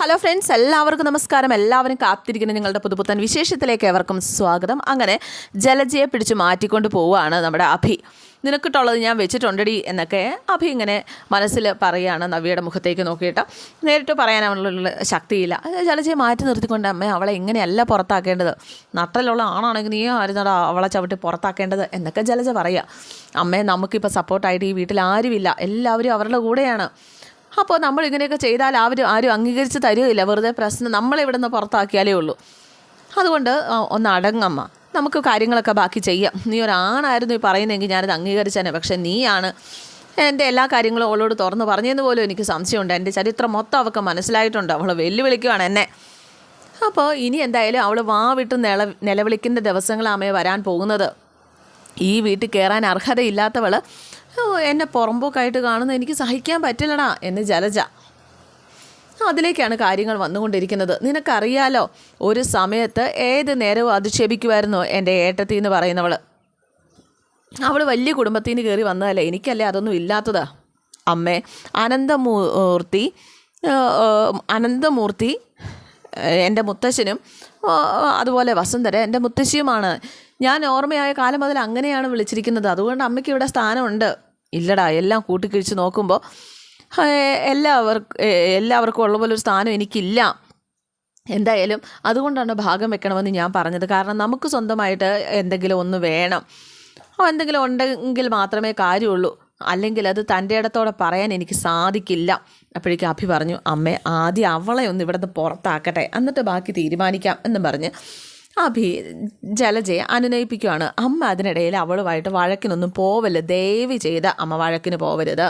Hello friends എല്ലാവർക്കും നമസ്കാരം. എല്ലാവരും കാത്തിരിക്കുന്ന നിങ്ങളുടെ പുതുപുത്തൻ വിശേഷത്തിലേക്ക് ഏവർക്കും സ്വാഗതം. അങ്ങനെ ജലജയെ പിടിച്ച് മാറ്റിക്കൊണ്ട് പോവുകയാണ് നമ്മുടെ അഭി. നിനക്കിട്ടുള്ളത് ഞാൻ വെച്ചിട്ടുണ്ടടി എന്നൊക്കെ അഭി ഇങ്ങനെ മനസ്സിൽ പറയുകയാണ് നവിയുടെ മുഖത്തേക്ക് നോക്കിയിട്ട്. നേരിട്ട് പറയാൻ അവളുള്ള ശക്തിയില്ല. ജലജയെ മാറ്റി നിർത്തിക്കൊണ്ട് അമ്മ അവളെ ഇങ്ങനെയല്ല പുറത്താക്കേണ്ടത്? നട്ടലുള്ള ആണാണെങ്കിൽ നീ ആയിരുന്നടാ അവളെ ചവിട്ടി പുറത്താക്കേണ്ടത് എന്നൊക്കെ ജലജ പറയുക. അമ്മയെ നമുക്കിപ്പോൾ സപ്പോർട്ടായിട്ട് ഈ വീട്ടിൽ ആരുമില്ല. എല്ലാവരും അവരുടെ കൂടെയാണ്. അപ്പോൾ നമ്മൾ ഇങ്ങനെയൊക്കെ ചെയ്താൽ ആരും ആരും അംഗീകരിച്ച് തരുകയില്ല. വെറുതെ പ്രശ്നം നമ്മളിവിടെ നിന്ന് പുറത്താക്കിയാലേ ഉള്ളൂ. അതുകൊണ്ട് ഒന്ന് അടങ്ങമ്മ. നമുക്ക് കാര്യങ്ങളൊക്കെ ബാക്കി ചെയ്യാം. നീ ഒരാണായിരുന്നു ഈ പറയുന്നതെങ്കിൽ ഞാനത് അംഗീകരിച്ചേനെ പക്ഷേ നീയാണ് എന്റെ എല്ലാ കാര്യങ്ങളും അവളോട് തുറന്ന് പറഞ്ഞതെന്ന് പോലും എനിക്ക് സംശയമുണ്ട്. എന്റെ ചരിത്രം മൊത്തം അവൾക്ക് മനസ്സിലായിട്ടുണ്ട്. അവൾ വെല്ലുവിളിക്കുകയാണ് എന്നെ. അപ്പോൾ ഇനി എന്തായാലും അവൾ വാ വിട്ട് നില നിലവിളിക്കുന്ന ദിവസങ്ങളാമേ വരാൻ പോകുന്നത്. ഈ വീട്ടിൽ കയറാൻ അർഹതയില്ലാത്തവൾ എന്നെ പുറമ്പോക്കായിട്ട് കാണുന്ന എനിക്ക് സഹിക്കാൻ പറ്റില്ലടാ എന്ന് ജലജ. അതിലേക്കാണ് കാര്യങ്ങൾ വന്നുകൊണ്ടിരിക്കുന്നത്. നിനക്കറിയാലോ ഒരു സമയത്ത് ഏത് നേരവും അധിക്ഷേപിക്കുമായിരുന്നു എന്റെ ഏട്ടത്തി എന്ന് പറയുന്നവൾ അവൾ വലിയ കുടുംബത്തിൽ നിന്ന് കയറി വന്നതല്ലേ എനിക്കല്ലേ അതൊന്നും ഇല്ലാത്തതാ. അമ്മേ അനന്തമൂർത്തി അനന്തമൂർത്തി എന്റെ മുത്തശ്ശനും അതുപോലെ വസുന്ധര എന്റെ മുത്തശ്ശിയുമാണ് ഞാൻ ഓർമ്മയായ കാലം മുതൽ അങ്ങനെയാണ് വിളിച്ചിരിക്കുന്നത്. അതുകൊണ്ട് അമ്മയ്ക്ക് ഇവിടെ സ്ഥാനമുണ്ട്. ഇല്ലടാ എല്ലാം കൂട്ടിക്കിഴിച്ച് നോക്കുമ്പോൾ എല്ലാവർക്കും എല്ലാവർക്കും ഉള്ള പോലെ ഒരു സ്ഥാനം എനിക്കില്ല. എന്തായാലും അതുകൊണ്ടാണ് ഭാഗം വെക്കണമെന്ന് ഞാൻ പറഞ്ഞത്. കാരണം നമുക്ക് സ്വന്തമായിട്ട് എന്തെങ്കിലും ഒന്ന് വേണം. എന്തെങ്കിലും ഉണ്ടെങ്കിൽ മാത്രമേ കാര്യമുള്ളൂ. അല്ലെങ്കിൽ അത് തന്റെ ഇടത്തോടെ പറയാൻ എനിക്ക് സാധിക്കില്ല. അപ്പോഴേക്കും അഭി പറഞ്ഞു അമ്മേ ആദ്യം അവളെ ഒന്ന് ഇവിടുന്ന് പുറത്താക്കട്ടെ. എന്നിട്ട് ബാക്കി തീരുമാനിക്കാം എന്ന് പറഞ്ഞ് അഭി ജലജയെ അനുനയിപ്പിക്കുകയാണ് അമ്മ അതിനിടയിൽ അവളുമായിട്ട് വഴക്കിനൊന്നും പോവല്ല ദയവ് ചെയ്ത അമ്മ വഴക്കിന് പോവരുത്.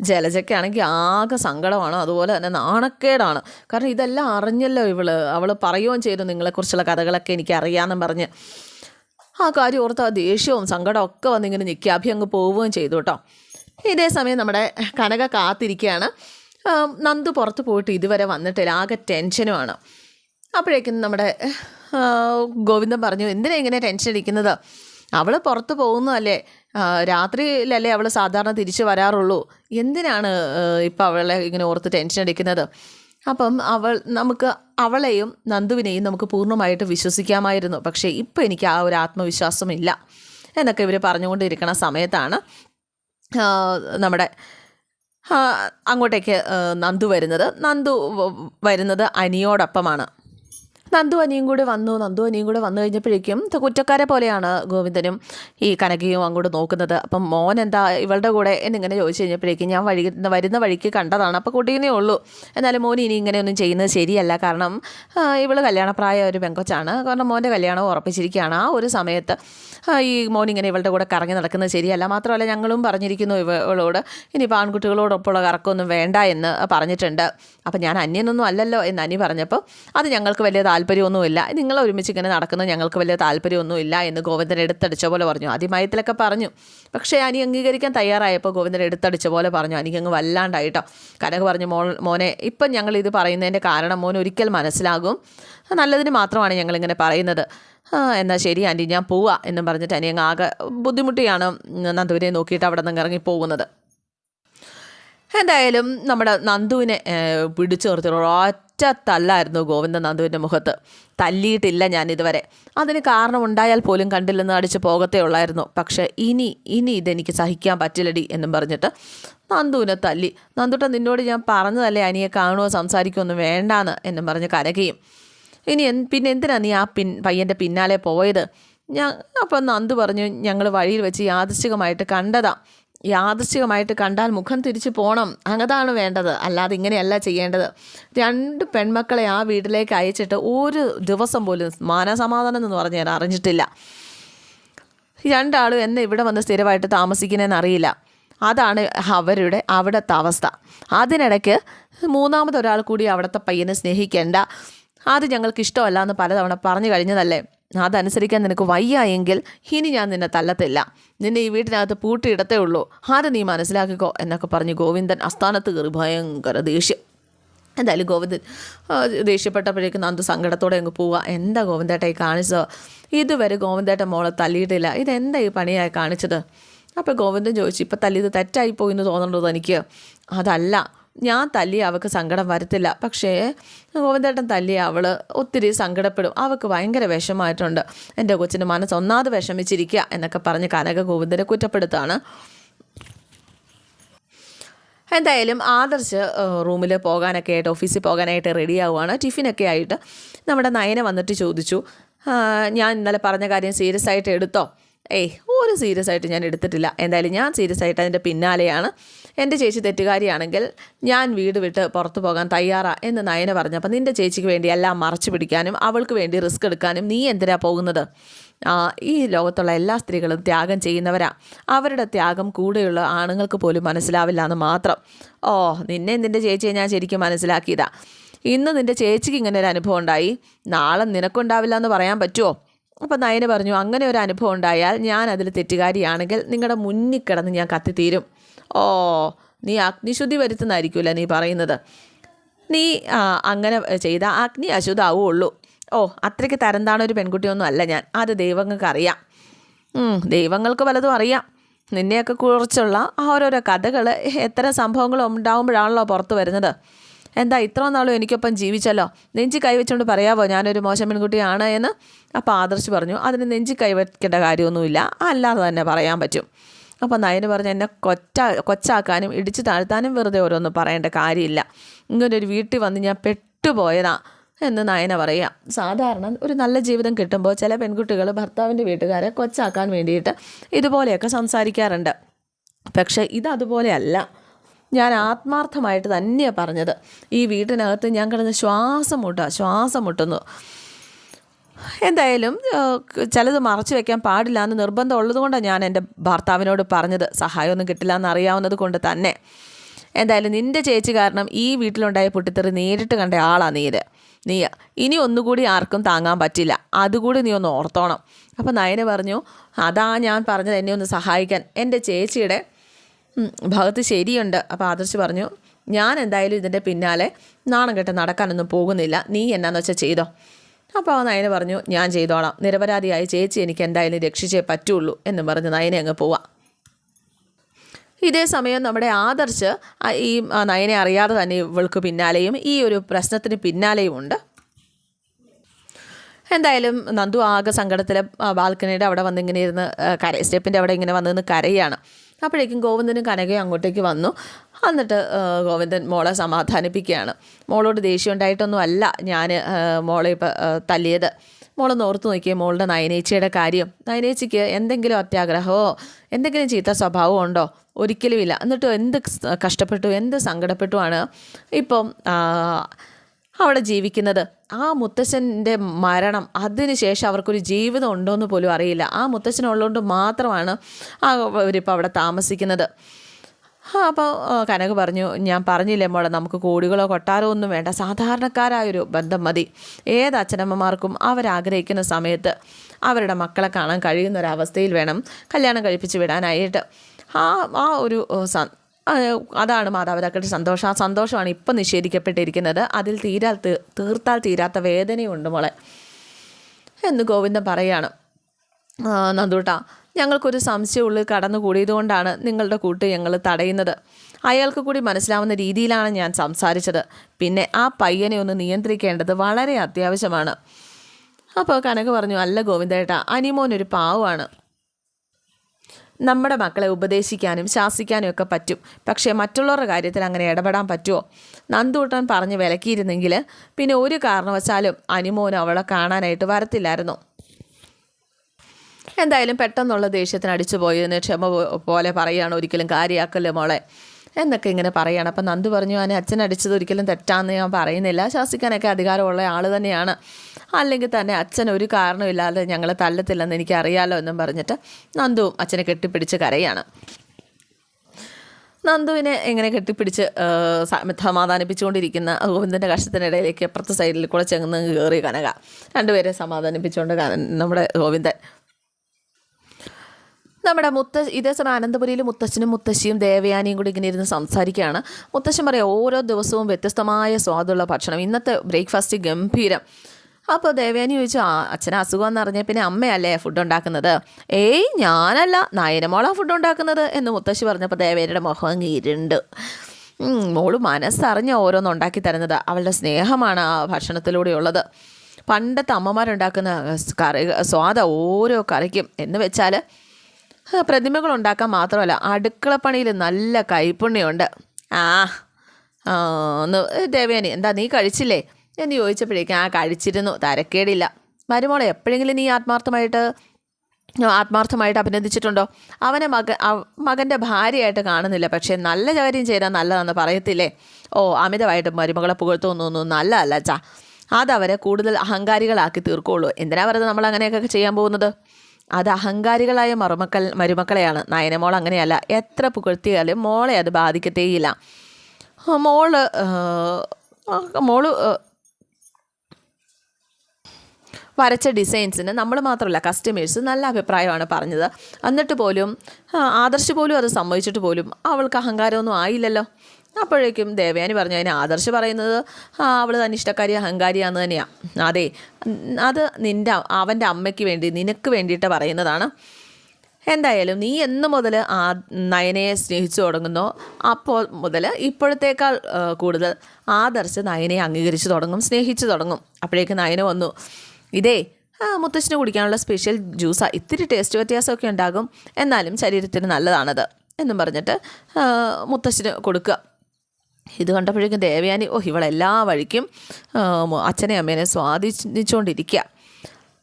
ജലജയ്ക്കാണെങ്കിൽ ആകെ സങ്കടമാണ്. അതുപോലെ തന്നെ നാണക്കേടാണ്. കാരണം ഇതെല്ലാം അറിഞ്ഞല്ലോ ഇവൾ. അവൾ പറയുകയും ചെയ്തു നിങ്ങളെക്കുറിച്ചുള്ള കഥകളൊക്കെ എനിക്ക് അറിയാമെന്നും പറഞ്ഞ്. ആ കാര്യം ഓർത്ത് ആ ദേഷ്യവും സങ്കടവും ഒക്കെ വന്നിങ്ങനെ നിൽക്കുക അങ്ങ് പോവുകയും ചെയ്തു കേട്ടോ. ഇതേ സമയം നമ്മുടെ കനക കാത്തിരിക്കുകയാണ്. നന്ദു പുറത്ത് പോയിട്ട് ഇതുവരെ വന്നിട്ടില്ല. ആകെ ടെൻഷനുമാണ്. അപ്പോഴേക്കും നമ്മുടെ ഗോവിന്ദൻ പറഞ്ഞു എന്തിനാ ഇങ്ങനെ ടെൻഷൻ അടിക്കുന്നത്? അവൾ പുറത്ത് പോകുന്നതല്ലേ രാത്രിയിലല്ലേ അവൾ സാധാരണ തിരിച്ചു വരാറുള്ളൂ. എന്തിനാണ് ഇപ്പം അവളെ ഇങ്ങനെ ഓർത്ത് ടെൻഷൻ അടിക്കുന്നത്? അപ്പം അവൾ നമുക്ക് അവളെയും നന്ദുവിനെയും നമുക്ക് പൂർണമായിട്ട് വിശ്വസിക്കാമായിരുന്നു. പക്ഷേ ഇപ്പം എനിക്ക് ആ ഒരു ആത്മവിശ്വാസമില്ല. എന്നൊക്കെ ഇവർ പറഞ്ഞുകൊണ്ടിരിക്കണ സമയത്താണ് നമ്മുടെ അങ്ങോട്ടേക്ക് നന്ദു വരുന്നത്. നന്ദു വരുന്നത് അനിയോടൊപ്പമാണ്. നന്ദു അനിയും കൂടെ വന്നു. നന്ദു അനിയും കൂടെ വന്നു കഴിഞ്ഞപ്പോഴേക്കും കുറ്റക്കാരെ പോലെയാണ് ഗോവിന്ദനും ഈ കനകയും അങ്ങോട്ട് നോക്കുന്നത്. അപ്പം മോൻ എന്താ ഇവളുടെ കൂടെ എന്നിങ്ങനെ ചോദിച്ചു കഴിഞ്ഞപ്പോഴേക്കും ഞാൻ വഴി വരുന്ന വഴിക്ക് കണ്ടതാണ്. അപ്പോൾ കുട്ടീനേ ഉള്ളൂ. എന്നാലും മോൻ ഇനി ഇങ്ങനെയൊന്നും ചെയ്യുന്നത് ശരിയല്ല. കാരണം ഇവൾ കല്യാണപ്രായ ഒരു പെങ്കൊച്ചാണ്. കാരണം മോന്റെ കല്യാണം ഉറപ്പിച്ചിരിക്കുകയാണ്. ആ ഒരു സമയത്ത് ഈ മോൻ ഇങ്ങനെ ഇവളുടെ കൂടെ കറങ്ങി നടക്കുന്നത് ശരിയല്ല. മാത്രമല്ല ഞങ്ങളും പറഞ്ഞിരിക്കുന്നു ഇവളോട് ഇനിയിപ്പോൾ ആൺകുട്ടികളോടൊപ്പമുള്ള കറക്കമൊന്നും വേണ്ട എന്ന് പറഞ്ഞിട്ടുണ്ട്. അപ്പം ഞാൻ അന്യനൊന്നും അല്ലല്ലോ എന്ന് അനി പറഞ്ഞപ്പോൾ അത് ഞങ്ങൾക്ക് വലിയ താല്പര്യമൊന്നുമില്ല. നിങ്ങൾ ഒരുമിച്ച് ഇങ്ങനെ നടക്കുന്നത് ഞങ്ങൾക്ക് വലിയ താല്പര്യമൊന്നുമില്ല എന്ന് ഗോവിന്ദൻ എടുത്തടിച്ച പോലെ പറഞ്ഞു. ആദ്യമായത്തിലൊക്കെ പറഞ്ഞു. പക്ഷേ അനി അംഗീകരിക്കാൻ തയ്യാറായപ്പോൾ ഗോവിന്ദൻ എടുത്തടിച്ച പോലെ പറഞ്ഞു. അനിക്കങ്ങ് വല്ലാണ്ടായിട്ടോ. കനക പറഞ്ഞു മോൾ മോനെ ഇപ്പം ഞങ്ങൾ ഇത് പറയുന്നതിന്റെ കാരണം മോൻ ഒരിക്കൽ മനസ്സിലാകും. നല്ലതിന് മാത്രമാണ് ഞങ്ങളിങ്ങനെ പറയുന്നത്. എന്നാൽ ശരി ആന്റി ഞാൻ പോവാ എന്നും പറഞ്ഞിട്ട് അനിയങ്ങ് ആകെ ബുദ്ധിമുട്ടിയാണ് നന്ദുവിനെ നോക്കിയിട്ട് അവിടെ നിന്ന് ഇറങ്ങി പോകുന്നത്. എന്തായാലും നമ്മുടെ നന്ദുവിനെ പിടിച്ചു നിർത്തി ഒറ്റ തല്ലായിരുന്നു ഗോവിന്ദൻ നന്ദുവിന്റെ മുഖത്ത്. തല്ലിയിട്ടില്ല ഞാൻ ഇതുവരെ. അതിന് കാരണമുണ്ടായാൽ പോലും കണ്ടില്ലെന്ന് അടിച്ച് പോകത്തേ ഉള്ളായിരുന്നു. പക്ഷേ ഇനി ഇനി ഇതെനിക്ക് സഹിക്കാൻ പറ്റില്ലടി എന്നും പറഞ്ഞിട്ട് നന്ദുവിനെ തല്ലി. നന്ദുട്ട നിന്നോട് ഞാൻ പറഞ്ഞതല്ലേ അനിയെ കാണുമോ സംസാരിക്കുമോ ഒന്നും വേണ്ടാന്ന് എന്നും പറഞ്ഞ് കരകയും ഇനി പിന്നെ എന്തിനാ നീ ആ പിൻ പയ്യന്റെ പിന്നാലെ പോയത്? ഞാൻ അപ്പം നന്ദു പറഞ്ഞു ഞങ്ങൾ വഴിയിൽ വെച്ച് യാദൃശ്ചികമായിട്ട് കണ്ടതാ. യാദൃശ്ചികമായിട്ട് കണ്ടാൽ മുഖം തിരിച്ചു പോകണം അങ്ങതാണ് വേണ്ടത്. അല്ലാതെ ഇങ്ങനെയല്ല ചെയ്യേണ്ടത്. രണ്ട് പെൺമക്കളെ ആ വീട്ടിലേക്ക് അയച്ചിട്ട് ഒരു ദിവസം പോലും മാനസമാധാനം എന്ന് പറഞ്ഞ് ഞാൻ അറിഞ്ഞിട്ടില്ല. രണ്ടാളും എന്നെ ഇവിടെ വന്ന് സ്ഥിരമായിട്ട് താമസിക്കുന്നതെന്ന് അറിയില്ല. അതാണ് അവരുടെ അവിടുത്തെ അവസ്ഥ. അതിനിടയ്ക്ക് മൂന്നാമതൊരാൾ കൂടി അവിടുത്തെ പയ്യനെ സ്നേഹിക്കേണ്ട. അത് ഞങ്ങൾക്ക് ഇഷ്ടമല്ല എന്ന് പലതവണ പറഞ്ഞു കഴിഞ്ഞതല്ലേ? അതനുസരിക്കാൻ നിനക്ക് വയ്യ എങ്കിൽ ഇനി ഞാൻ നിന്നെ തല്ലത്തില്ല. നിന്നെ ഈ വീട്ടിനകത്ത് പൂട്ടിയിടത്തേ ഉള്ളൂ. അത് നീ മനസ്സിലാക്കിക്കോ? എന്നൊക്കെ പറഞ്ഞ് ഗോവിന്ദൻ അസ്ഥാനത്ത് കയറി ഭയങ്കര ദേഷ്യം. എന്തായാലും ഗോവിന്ദൻ ദേഷ്യപ്പെട്ടപ്പോഴേക്കും നന്ദു സങ്കടത്തോടെ അങ്ങ് പോവുക എന്താ ഗോവിന്ദേട്ടായി കാണിച്ചത്? ഇതുവരെ ഗോവിന്ദേട്ട മോളെ തല്ലിയിട്ടില്ല. ഇതെന്താ ഈ പണിയായി കാണിച്ചത്? അപ്പോൾ ഗോവിന്ദൻ ചോദിച്ചു ഇപ്പം തല്ലിയത് തെറ്റായി പോയി എന്ന് തോന്നുന്നുണ്ടോ എനിക്ക് അതല്ല ഞാൻ തല്ലി അവൾക്ക് സങ്കടം വരത്തില്ല. പക്ഷേ ഗോവിന്ദേട്ടൻ തല്ലി അവൾ ഒത്തിരി സങ്കടപ്പെടും. അവൾക്ക് ഭയങ്കര വിഷമമായിട്ടുണ്ട്. എന്റെ കൊച്ചിന്റെ മനസ്സ് ഒന്നാമത് വിഷമിച്ചിരിക്കുക എന്നൊക്കെ പറഞ്ഞ് കനക ഗോവിന്ദനെ കുറ്റപ്പെടുത്താണ്. എന്തായാലും ആദർശ് റൂമിൽ പോകാനൊക്കെ ആയിട്ട് ഓഫീസിൽ പോകാനായിട്ട് റെഡി ആവുകയാണ് ടിഫിനൊക്കെ ആയിട്ട് നമ്മുടെ നയന വന്നിട്ട് ചോദിച്ചു. ഞാൻ ഇന്നലെ പറഞ്ഞ കാര്യം സീരിയസ് ആയിട്ട് എടുത്തോ? ഏയ് ഒരു സീരിയസ് ആയിട്ട് ഞാൻ എടുത്തിട്ടില്ല. എന്തായാലും ഞാൻ സീരിയസ് ആയിട്ട് അതിന്റെ പിന്നാലെയാണ്. എന്റെ ചേച്ചി തെറ്റുകാരിയാണെങ്കിൽ ഞാൻ വീട് വിട്ട് പുറത്തു പോകാൻ തയ്യാറാ എന്ന് നയന പറഞ്ഞപ്പോൾ നിന്റെ ചേച്ചിക്ക് വേണ്ടി എല്ലാം മറച്ചു പിടിക്കാനും അവൾക്ക് വേണ്ടി റിസ്ക് എടുക്കാനും നീ എന്തിനാ പോകുന്നത്? ഈ ലോകത്തുള്ള എല്ലാ സ്ത്രീകളും ത്യാഗം ചെയ്യുന്നവരാ. അവരുടെ ത്യാഗം കൂടെയുള്ള ആണുങ്ങൾക്ക് പോലും മനസ്സിലാവില്ല എന്ന് മാത്രം. ഓ നിന്നെ നിന്റെ ചേച്ചിയെ ഞാൻ ശരിക്കും മനസ്സിലാക്കിയതാ. ഇന്ന് നിന്റെ ചേച്ചിക്ക് ഇങ്ങനെ ഒരു അനുഭവം ഉണ്ടായി. നാളെ നിനക്കുണ്ടാവില്ല എന്ന് പറയാൻ പറ്റുമോ അപ്പം നയന പറഞ്ഞു അങ്ങനെ ഒരു അനുഭവം ഉണ്ടായാൽ ഞാൻ അതിൽ തെറ്റുകാരിയാണെങ്കിൽ നിങ്ങളുടെ മുന്നിൽ കിടന്ന് ഞാൻ കത്തിത്തീരും. ഓ നീ അഗ്നിശുദ്ധി വരുത്തുന്നതായിരിക്കുമല്ലേ നീ പറയുന്നത്. നീ അങ്ങനെ ചെയ്ത അഗ്നി അശുദ്ധാവുള്ളൂ. ഓ അത്രയ്ക്ക് തരം താണ ഒരു പെൺകുട്ടിയൊന്നും അല്ല ഞാൻ. അത് ദൈവങ്ങൾക്ക് അറിയാം. ദൈവങ്ങൾക്ക് പലതും അറിയാം. നിന്നെയൊക്കെ കുറിച്ചുള്ള ഓരോരോ കഥകൾ എത്ര സംഭവങ്ങൾ ഉണ്ടാവുമ്പോഴാണല്ലോ പുറത്ത് വരുന്നത്. എന്താ ഇത്ര നാളും എനിക്കൊപ്പം ജീവിച്ചല്ലോ? നെഞ്ചി കൈവച്ചുകൊണ്ട് പറയാവോ ഞാനൊരു മോശം പെൺകുട്ടിയാണ് എന്ന്? അപ്പോൾ ആദർശ് പറഞ്ഞു അതിന് നെഞ്ചി കൈവയ്ക്കേണ്ട കാര്യമൊന്നുമില്ല. അല്ലാതെ തന്നെ പറയാൻ പറ്റും. അപ്പോൾ നയന് പറഞ്ഞ് എന്നെ കൊച്ച കൊച്ചാക്കാനും ഇടിച്ചു താഴ്ത്താനും വെറുതെ ഓരോന്നും പറയേണ്ട കാര്യമില്ല. ഇങ്ങനൊരു വീട്ടിൽ വന്ന് ഞാൻ പെട്ടുപോയതാ എന്ന് നയന പറയാം സാധാരണ ഒരു നല്ല ജീവിതം കിട്ടുമ്പോൾ ചില പെൺകുട്ടികൾ ഭർത്താവിന്റെ വീട്ടുകാരെ കൊച്ചാക്കാൻ വേണ്ടിയിട്ട് ഇതുപോലെയൊക്കെ സംസാരിക്കാറുണ്ട്. പക്ഷേ ഇതതുപോലെയല്ല ഞാൻ ആത്മാർത്ഥമായിട്ട് തന്നെയാണ് പറഞ്ഞത്. ഈ വീട്ടിനകത്ത് ഞാൻ കിടന്ന് ശ്വാസം മുട്ടുക ശ്വാസം മുട്ടുന്നു. എന്തായാലും ചിലത് മറച്ചു വെക്കാൻ പാടില്ല എന്ന് നിർബന്ധം ഉള്ളതുകൊണ്ടാണ് ഞാൻ എന്റെ ഭർത്താവിനോട് പറഞ്ഞത്. സഹായമൊന്നും കിട്ടില്ല എന്ന് അറിയാവുന്നത് കൊണ്ട് തന്നെ. എന്തായാലും നിന്റെ ചേച്ചി കാരണം ഈ വീട്ടിലുണ്ടായ പൊട്ടിത്തെറി നേരിട്ട് കണ്ട ആളാണ് നീര്. നീ ഇനി ഒന്നുകൂടി ആർക്കും താങ്ങാൻ പറ്റില്ല. അതുകൂടി നീ ഒന്ന് ഓർത്തോണം. അപ്പം നയന പറഞ്ഞു അതാ ഞാൻ പറഞ്ഞത് എന്നെ ഒന്ന് സഹായിക്കാൻ. എന്റെ ചേച്ചിയുടെ ഭാഗത്ത് ശരിയുണ്ട്. അപ്പോൾ ആദർശ് പറഞ്ഞു ഞാൻ എന്തായാലും ഇതിന്റെ പിന്നാലെ നാണം കെട്ട് നടക്കാനൊന്നും പോകുന്നില്ല. നീ എന്നാന്ന് വെച്ചാൽ ചെയ്തോ? അപ്പോൾ നയന പറഞ്ഞു ഞാൻ ചെയ്തോളാം. നിരപരാധിയായ ചേച്ചി എനിക്ക് എന്തായാലും രക്ഷിച്ചേ പറ്റുള്ളൂ എന്ന് പറഞ്ഞ് നയനെ അങ്ങ് പോവാം. ഇതേ സമയം നമ്മുടെ ആദർശ് ഈ നയനെ അറിയാതെ തന്നെ ഇവൾക്ക് പിന്നാലെയും ഈ ഒരു പ്രശ്നത്തിന് പിന്നാലെയും ഉണ്ട്. എന്തായാലും നന്ദു ആകെ സങ്കടത്തിലെ ബാൽക്കണിയുടെ അവിടെ വന്നിങ്ങനെ ഇരുന്ന് കര സ്റ്റെപ്പിന്റെ അവിടെ ഇങ്ങനെ വന്ന് കരയാണ്. അപ്പോഴേക്കും ഗോവിന്ദനും കനകയും അങ്ങോട്ടേക്ക് വന്നു. എന്നിട്ട് ഗോവിന്ദൻ മോളെ സമാധാനിപ്പിക്കുകയാണ്. മോളോട് ദേഷ്യം ഉണ്ടായിട്ടൊന്നും അല്ല ഞാൻ മോളെ ഇപ്പോൾ തല്ലിയത്. മോളൊന്ന് ഓർത്ത് നോക്കിയേ മോളുടെ നയനേച്ചിയുടെ കാര്യം. നയനേച്ചിക്ക് എന്തെങ്കിലും അത്യാഗ്രഹമോ എന്തെങ്കിലും ചീത്ത സ്വഭാവമോ ഉണ്ടോ? ഒരിക്കലുമില്ല. എന്നിട്ട് എന്ത് കഷ്ടപ്പെട്ടു എന്ത് സങ്കടപ്പെട്ടുമാണ് ഇപ്പം അവിടെ ജീവിക്കുന്നത്? ആ മുത്തശ്ശന്റെ മരണം അതിന് ശേഷം അവർക്കൊരു ജീവിതം ഉണ്ടോ എന്ന് പോലും അറിയില്ല. ആ മുത്തശ്ശനുള്ളതുകൊണ്ട് മാത്രമാണ് അവരിപ്പോൾ അവിടെ താമസിക്കുന്നത്. അപ്പോൾ കനക് പറഞ്ഞു ഞാൻ പറഞ്ഞില്ലേ മോളെ നമുക്ക് കോടികളോ കൊട്ടാരോ ഒന്നും വേണ്ട. സാധാരണക്കാരായൊരു ബന്ധം മതി. ഏത് അച്ഛനമ്മമാർക്കും അവരാഗ്രഹിക്കുന്ന സമയത്ത് അവരുടെ മക്കളെ കാണാൻ കഴിയുന്ന ഒരവസ്ഥയിൽ വേണം കല്യാണം കഴിപ്പിച്ച് വിടാനായിട്ട്. ആ ആ ഒരു അതാണ് മാതാപിതാക്കളുടെ സന്തോഷം. ആ സന്തോഷമാണ് ഇപ്പം നിഷേധിക്കപ്പെട്ടിരിക്കുന്നത്. അതിൽ തീരാ തീർത്താൽ തീരാത്ത വേദനയുണ്ട് മോളെ. എന്ന് ഗോവിന്ദൻ പറയാണ്. നന്ദൂട്ട ഞങ്ങൾക്കൊരു സംശയം ഉള്ളിൽ കടന്നുകൂടിയതുകൊണ്ടാണ് നിങ്ങളുടെ കൂട്ട് ഞങ്ങൾ തടയുന്നത്. അയാൾക്ക് കൂടി മനസ്സിലാവുന്ന രീതിയിലാണ് ഞാൻ സംസാരിച്ചത്. പിന്നെ ആ പയ്യനെ ഒന്ന് നിയന്ത്രിക്കേണ്ടത് വളരെ അത്യാവശ്യമാണ്. അപ്പോൾ കനക പറഞ്ഞു അല്ല ഗോവിന്ദേട്ട അനിമോൻ ഒരു പാവമാണ്. നമ്മുടെ മക്കളെ ഉപദേശിക്കാനും ശാസിക്കാനും ഒക്കെ പറ്റും. പക്ഷേ മറ്റുള്ളവരുടെ കാര്യത്തിൽ അങ്ങനെ ഇടപെടാൻ പറ്റുമോ? നന്ദൂട്ടൻ പറഞ്ഞ് വിലക്കിയിരുന്നെങ്കിൽ പിന്നെ ഒരു കാരണവശാലും അനിമോൻ അവളെ കാണാനായിട്ട് വരത്തില്ലായിരുന്നു. എന്തായാലും പെട്ടെന്നുള്ള ദേഷ്യത്തിന് അടിച്ചു പോയതിന് ക്ഷമ പോലെ പറയുകയാണ് ഒരിക്കലും കാര്യമാക്കല്ലേ മോളെ. എന്നൊക്കെ ഇങ്ങനെ പറയുകയാണ്. അപ്പം നന്ദു പറഞ്ഞു ഞാൻ അച്ഛൻ അടിച്ചത് ഒരിക്കലും തെറ്റാന്ന് ഞാൻ പറയുന്നില്ല. ശാസിക്കാനൊക്കെ അധികാരമുള്ള ആൾ തന്നെയാണ്. അല്ലെങ്കിൽ തന്നെ അച്ഛൻ ഒരു കാരണമില്ലാതെ ഞങ്ങളെ തല്ലത്തില്ലെന്ന് എനിക്ക് അറിയാലോ എന്നും പറഞ്ഞിട്ട് നന്ദുവും അച്ഛനെ കെട്ടിപ്പിടിച്ച് കരയാണ്. നന്ദുവിനെ എങ്ങനെ കെട്ടിപ്പിടിച്ച് സമാധാനിപ്പിച്ചുകൊണ്ടിരിക്കുന്ന ഗോവിന്ദന്റെ കഷ്ടത്തിനിടയിലേക്ക് അപ്പുറത്തെ സൈഡിൽ കൂടെ ചെന്ന് കയറി കനക. രണ്ടുപേരെ സമാധാനിപ്പിച്ചുകൊണ്ട് നമ്മുടെ ഗോവിന്ദൻ. നമ്മുടെ മുത്ത ഇതേ സമയം അനന്തപുരിയിൽ മുത്തശ്ശനും മുത്തശ്ശിയും ദേവയാനിയും കൂടി ഇങ്ങനെ ഇരുന്ന് സംസാരിക്കുകയാണ്. മുത്തശ്ശൻ പറയാം ഓരോ ദിവസവും വ്യത്യസ്തമായ സ്വാദുള്ള ഭക്ഷണം. ഇന്നത്തെ ബ്രേക്ക്ഫാസ്റ്റ് ഗംഭീരം. അപ്പോൾ ദേവേനി ചോദിച്ചു ആ അച്ഛന് അസുഖം അറിഞ്ഞ പിന്നെ അമ്മയല്ലേ ഫുഡ് ഉണ്ടാക്കുന്നത്? ഏയ് ഞാനല്ല. നയനമോളാണ് ഫുഡ് ഉണ്ടാക്കുന്നത്. എന്ന് മുത്തശ്ശി പറഞ്ഞപ്പോൾ ദേവേനിയുടെ മുഖം ഇരുണ്ട്. മോൾ മനസ്സറിഞ്ഞ ഓരോന്നും ഉണ്ടാക്കി തരുന്നത് അവളുടെ സ്നേഹമാണ് ആ ഭക്ഷണത്തിലൂടെയുള്ളത്. പണ്ടത്തെ അമ്മമാരുണ്ടാക്കുന്ന കറി സ്വാദ ഓരോ കറിക്കും. എന്ന് വെച്ചാൽ പ്രതിമകൾ ഉണ്ടാക്കാൻ മാത്രമല്ല അടുക്കളപ്പണിയിൽ നല്ല കൈപ്പുണ്യമുണ്ട്. ആ, ഒന്ന് ദേവേനി എന്താ നീ കഴിച്ചില്ലേ? എന്ന് ചോദിച്ചപ്പോഴേക്കും ആ കഴിച്ചിരുന്നു. തരക്കേടില്ല. മരുമോളെ എപ്പോഴെങ്കിലും നീ ആത്മാർത്ഥമായിട്ട് ആത്മാർത്ഥമായിട്ട് അഭിനന്ദിച്ചിട്ടുണ്ടോ? അവനെ മക മകന്റെ ഭാര്യയായിട്ട് കാണുന്നില്ല. പക്ഷേ നല്ല കാര്യം ചെയ്താൽ നല്ലതാണെന്ന് പറയത്തില്ലേ? ഓ അമിതമായിട്ട് മരുമകളെ പുകഴ്ത്തൊന്നും നല്ലതല്ല ചാ അതവരെ കൂടുതൽ അഹങ്കാരികളാക്കി തീർക്കുള്ളൂ. എന്തിനാ പറയുന്നത് നമ്മൾ അങ്ങനെയൊക്കെ ചെയ്യാൻ പോകുന്നത്? അത് അഹങ്കാരികളായ മറുമക്കൾ മരുമക്കളെയാണ്. നയനമോൾ അങ്ങനെയല്ല. എത്ര പുകഴ്ത്തിയാലും മോളെ അത് ബാധിക്കത്തേയില്ല. മോൾ മോൾ വരച്ച ഡിസൈൻസിന് നമ്മൾ മാത്രമല്ല കസ്റ്റമേഴ്സ് നല്ല അഭിപ്രായമാണ് പറഞ്ഞത്. എന്നിട്ട് പോലും ആദർശ് പോലും അത് സമ്മതിച്ചിട്ട് പോലും അവൾക്ക് അഹങ്കാരമൊന്നും ആയില്ലല്ലോ. അപ്പോഴേക്കും ദേവയാനി പറഞ്ഞു അതിന് ആദർശ് പറയുന്നത് അവൾ തന്നെ ഇഷ്ടക്കാരി അഹങ്കാരിയാന്ന് തന്നെയാണ് അതെ അത് നിന്റെ അവന്റെ അമ്മയ്ക്ക് വേണ്ടി നിനക്ക് വേണ്ടിയിട്ട് പറയുന്നതാണ്. എന്തായാലും നീ എന്ന് മുതൽ ആ നയനയെ സ്നേഹിച്ചു തുടങ്ങുന്നോ അപ്പോൾ മുതൽ ഇപ്പോഴത്തേക്കാൾ കൂടുതൽ ആദർശ് നയനയെ അംഗീകരിച്ചു തുടങ്ങും സ്നേഹിച്ചു തുടങ്ങും. അപ്പോഴേക്ക് നയന വന്നു ഇതേ ആ, മുത്തശ്ശിന് കുടിക്കാനുള്ള സ്പെഷ്യൽ ജ്യൂസാണ് ഇത്തിരി ടേസ്റ്റ് വ്യത്യാസമൊക്കെ ഉണ്ടാകും. എന്നാലും ശരീരത്തിന് നല്ലതാണത് എന്നും പറഞ്ഞിട്ട് മുത്തശ്ശിന് കൊടുക്കുക. ഇത് കണ്ടപ്പോഴേക്കും ദേവയാനി ഓ ഇവളെല്ലാ വഴിക്കും അച്ഛനെ അമ്മേനെ സ്വാധീനിച്ചുകൊണ്ടിരിക്കുക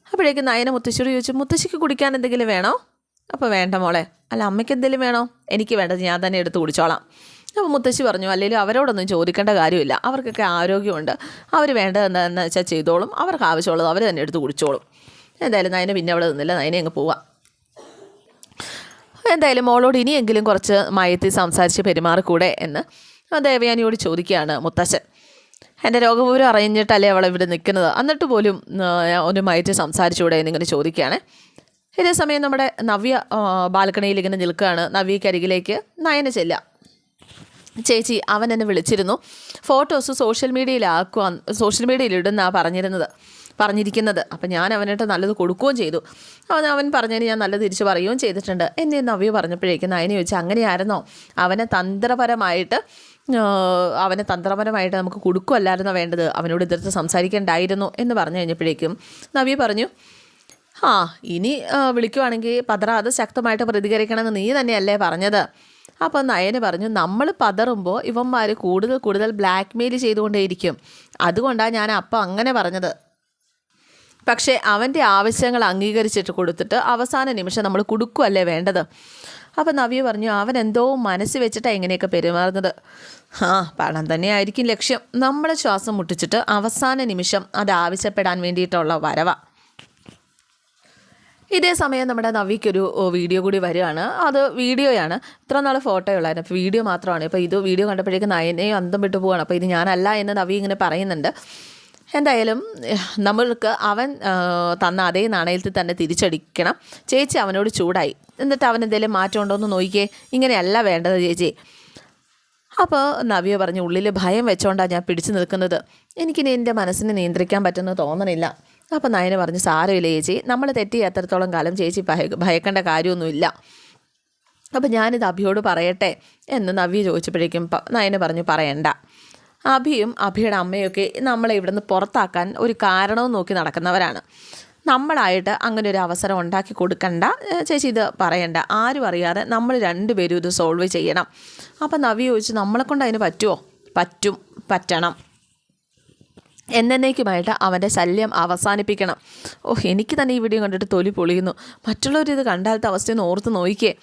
അപ്പോഴേക്കും നയന മുത്തശ്ശിയോട് ചോദിച്ചു മുത്തശ്ശിക്ക് കുടിക്കാൻ എന്തെങ്കിലും വേണോ? അപ്പോൾ വേണ്ട മോളെ. അല്ല അമ്മയ്ക്ക് എന്തെങ്കിലും വേണോ? എനിക്ക് വേണ്ടത് ഞാൻ തന്നെ എടുത്ത് കുടിച്ചോളാം. അപ്പോൾ മുത്തശ്ശി പറഞ്ഞു അല്ലെങ്കിൽ അവരോടൊന്നും ചോദിക്കേണ്ട കാര്യമില്ല. അവർക്കൊക്കെ ആരോഗ്യമുണ്ട്. അവർ വേണ്ടത് എന്താണെന്ന് വെച്ചാൽ ചെയ്തോളും. അവർക്ക് ആവശ്യമുള്ളത് അവർ തന്നെ എടുത്ത് കുടിച്ചോളും. എന്തായാലും നയനെ പിന്നെ അവിടെ നിന്നില്ല. നയനെ അങ്ങ് പോവാം. എന്തായാലും മോളോട് ഇനിയെങ്കിലും കുറച്ച് മയത്തി സംസാരിച്ച് പെരുമാറിക്കൂടെ എന്ന് ദേവയാനിയോട് ചോദിക്കുകയാണ് മുത്തശ്ശൻ. എന്റെ രോഗപൂരം അറിഞ്ഞിട്ടല്ലേ അവളെ ഇവിടെ നിൽക്കുന്നത്? എന്നിട്ട് പോലും ഒരു മയറ്റ് സംസാരിച്ചുകൂടെ എന്നിങ്ങനെ ചോദിക്കുകയാണ്. ഇതേ സമയം നമ്മുടെ നവ്യ ബാൽക്കണിയിൽ ഇങ്ങനെ നിൽക്കുകയാണ്. നവ്യക്കരികിലേക്ക് നയന ചെല്ലുക. ചേച്ചി അവൻ എന്നെ വിളിച്ചിരുന്നു. ഫോട്ടോസ് സോഷ്യൽ മീഡിയയിലാക്കുക സോഷ്യൽ മീഡിയയിൽ ഇടുന്നാണ് പറഞ്ഞിരുന്നത്. പറഞ്ഞിരിക്കുന്നത്. അപ്പം ഞാൻ അവനായിട്ട് നല്ലത് കൊടുക്കുകയും ചെയ്തു. അവൻ അവൻ പറഞ്ഞതിന് ഞാൻ നല്ല തിരിച്ച് പറയുകയും ചെയ്തിട്ടുണ്ട്. എന്നെ നവ്യ പറഞ്ഞപ്പോഴേക്കും നയനെ ചോദിച്ചു അങ്ങനെയായിരുന്നോ? അവനെ തന്ത്രപരമായിട്ട് അവനെ തന്ത്രപരമായിട്ട് നമുക്ക് കൊടുക്കുമല്ലായിരുന്നോ വേണ്ടത്? അവനോട് എതിർത്ത് സംസാരിക്കേണ്ടായിരുന്നു എന്ന് പറഞ്ഞു കഴിഞ്ഞപ്പോഴേക്കും നവ്യ പറഞ്ഞു ആ ഇനി വിളിക്കുവാണെങ്കിൽ പതറാതെ ശക്തമായിട്ട് പ്രതികരിക്കണമെന്ന് നീ തന്നെയല്ലേ പറഞ്ഞത്. അപ്പോൾ നയന് പറഞ്ഞു നമ്മൾ പതറുമ്പോൾ ഇവന്മാർ കൂടുതൽ കൂടുതൽ ബ്ലാക്ക് മെയിൽ ചെയ്തുകൊണ്ടേയിരിക്കും. അതുകൊണ്ടാണ് ഞാൻ അപ്പം അങ്ങനെ പറഞ്ഞത്. പക്ഷേ അവന്റെ ആവശ്യങ്ങൾ അംഗീകരിച്ചിട്ട് കൊടുത്തിട്ട് അവസാന നിമിഷം നമ്മൾ കൊടുക്കുകയല്ലേ വേണ്ടത്? അപ്പം നവ്യ പറഞ്ഞു അവൻ എന്തോ മനസ്സ് വെച്ചിട്ടാണ് ഇങ്ങനെയൊക്കെ പെരുമാറുന്നത്. ആ പണം തന്നെയായിരിക്കും ലക്ഷ്യം. നമ്മളെ ശ്വാസം മുട്ടിച്ചിട്ട് അവസാന നിമിഷം അത് ആവശ്യപ്പെടാൻ വേണ്ടിയിട്ടുള്ള വരവാ. ഇതേ സമയം നമ്മുടെ നവിക്കൊരു വീഡിയോ കൂടി വരികയാണ്. അത് വീഡിയോയാണ്. ഇത്ര നാൾ ഫോട്ടോ ഉള്ളായിരുന്നു. അപ്പോൾ വീഡിയോ മാത്രമാണ്. ഇപ്പോൾ ഇത് വീഡിയോ കണ്ടപ്പോഴേക്കും നയനെയും അന്തം വിട്ടു പോവാണ്. അപ്പോൾ ഇത് ഞാനല്ല എന്ന് നവി ഇങ്ങനെ പറയുന്നുണ്ട്. എന്തായാലും നമ്മൾക്ക് അവൻ തന്ന അതേ നാണയത്തിൽ തന്നെ തിരിച്ചടിക്കണം. ചേച്ചി അവനോട് ചൂടായി. എന്നിട്ട് അവൻ എന്തെങ്കിലും മാറ്റം ഉണ്ടോ എന്ന് നോക്കിയേ ഇങ്ങനെയല്ല വേണ്ടത് ചേച്ചി. അപ്പോൾ നവിയ പറഞ്ഞു ഉള്ളിൽ ഭയം വെച്ചോണ്ടാണ് ഞാൻ പിടിച്ചു നിൽക്കുന്നത്. എനിക്കിനി എന്റെ മനസ്സിനെ നിയന്ത്രിക്കാൻ പറ്റുമെന്ന് തോന്നണില്ല. അപ്പോൾ നയന പറഞ്ഞു സാരമില്ല ചേച്ചി നമ്മൾ തെറ്റി എത്രത്തോളം കാലം ചേച്ചി ഭയ ഭയക്കേണ്ട കാര്യമൊന്നുമില്ല. അപ്പോൾ ഞാനിത് അഭിയോട് പറയട്ടെ? എന്ന് നവ്യ ചോദിച്ചപ്പോഴേക്കും നയന പറഞ്ഞു പറയണ്ട. അഭിയും അഭിയുടെ അമ്മയൊക്കെ നമ്മളെ ഇവിടുന്ന് പുറത്താക്കാൻ ഒരു കാരണവും നോക്കി നടക്കുന്നവരാണ്. നമ്മളായിട്ട് അങ്ങനെ ഒരു അവസരം ഉണ്ടാക്കി കൊടുക്കണ്ട. ചേച്ചി ഇത് പറയണ്ട. ആരും അറിയാതെ നമ്മൾ രണ്ടുപേരും ഇത് സോൾവ് ചെയ്യണം. അപ്പം നവ്യ ചോദിച്ചു നമ്മളെക്കൊണ്ട് അതിന് പറ്റുമോ പറ്റും. പറ്റണം. എന്നേക്കുമായിട്ട് അവന്റെ ശല്യം അവസാനിപ്പിക്കണം. ഓഹ് എനിക്ക് തന്നെ ഈ വീഡിയോ കണ്ടിട്ട് തൊലി പൊളിയുന്നു. മറ്റുള്ളവരിത് കണ്ടാലത്തെ അവസ്ഥയൊന്ന് ഓർത്ത് നോക്കിയേ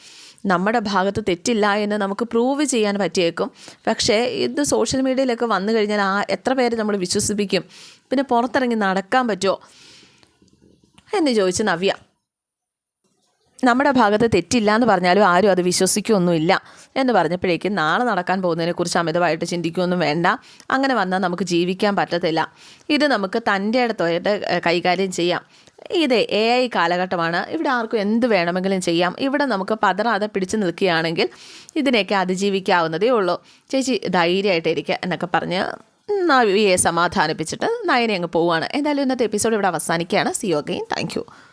നമ്മുടെ ഭാഗത്ത് തെറ്റില്ല എന്ന് നമുക്ക് പ്രൂവ് ചെയ്യാൻ പറ്റിയേക്കും. പക്ഷേ ഇത് സോഷ്യൽ മീഡിയയിലൊക്കെ വന്നു കഴിഞ്ഞാൽ ആ എത്ര പേര് നമ്മൾ വിശ്വസിപ്പിക്കും? പിന്നെ പുറത്തിറങ്ങി നടക്കാൻ പറ്റുമോ? എന്ന് ചോദിച്ച് നവ്യ. നമ്മുടെ ഭാഗത്ത് തെറ്റില്ല എന്ന് പറഞ്ഞാലും ആരും അത് വിശ്വസിക്കുകയൊന്നുമില്ല എന്ന് പറഞ്ഞപ്പോഴേക്കും നാളെ നടക്കാൻ പോകുന്നതിനെക്കുറിച്ച് അമിതമായിട്ട് ചിന്തിക്കുകയൊന്നും വേണ്ട. അങ്ങനെ വന്നാൽ നമുക്ക് ജീവിക്കാൻ പറ്റത്തില്ല. ഇത് നമുക്ക് തന്റെ അടുത്തായിട്ട് കൈകാര്യം ചെയ്യാം. ഇത് എ ഐ കാലഘട്ടമാണ്. ഇവിടെ ആർക്കും എന്ത് വേണമെങ്കിലും ചെയ്യാം. ഇവിടെ നമുക്ക് പതറാതെ പിടിച്ചു നിൽക്കുകയാണെങ്കിൽ ഇതിനെയൊക്കെ അതിജീവിക്കാവുന്നതേ ഉള്ളൂ. ചേച്ചി ധൈര്യമായിട്ടിരിക്കുക എന്നൊക്കെ പറഞ്ഞ് നവിയെ സമാധാനിപ്പിച്ചിട്ട് നയനെ അങ്ങ് പോവുകയാണ്. എന്തായാലും ഇന്നത്തെ എപ്പിസോഡ് ഇവിടെ അവസാനിക്കുകയാണ്. C you again thank